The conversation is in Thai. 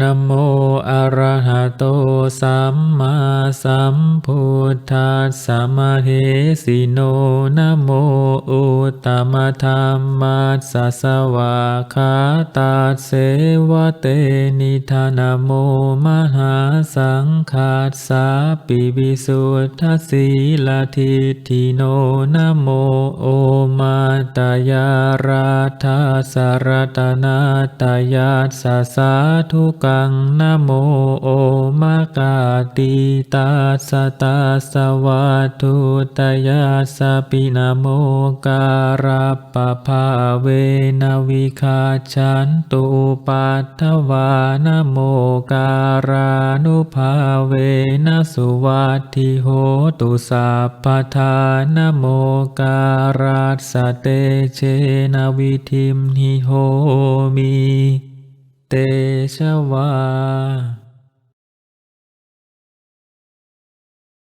นโมอะระหะโตสัมมาสัมพุทธัสสะมะเหสิโนนโมอุตตมธรรมัสสะสวะคาตาเสวะเตนิธานโมมหาสังฆาสสะปิวิสุทธสีลทิฏฐิโนนโมโอมาตยารา ทาสารตนาตยาสสะสาธุกังนะโมโอมา กาติตาสตาสวาทุตยาสปินโมการัปปภาเวนวิคาชันตุปัทถวานโมการานุภาเวนสุวัติโหตุสัพพทานโมการัสเตเชนวิธิมหิโหมิเตชวา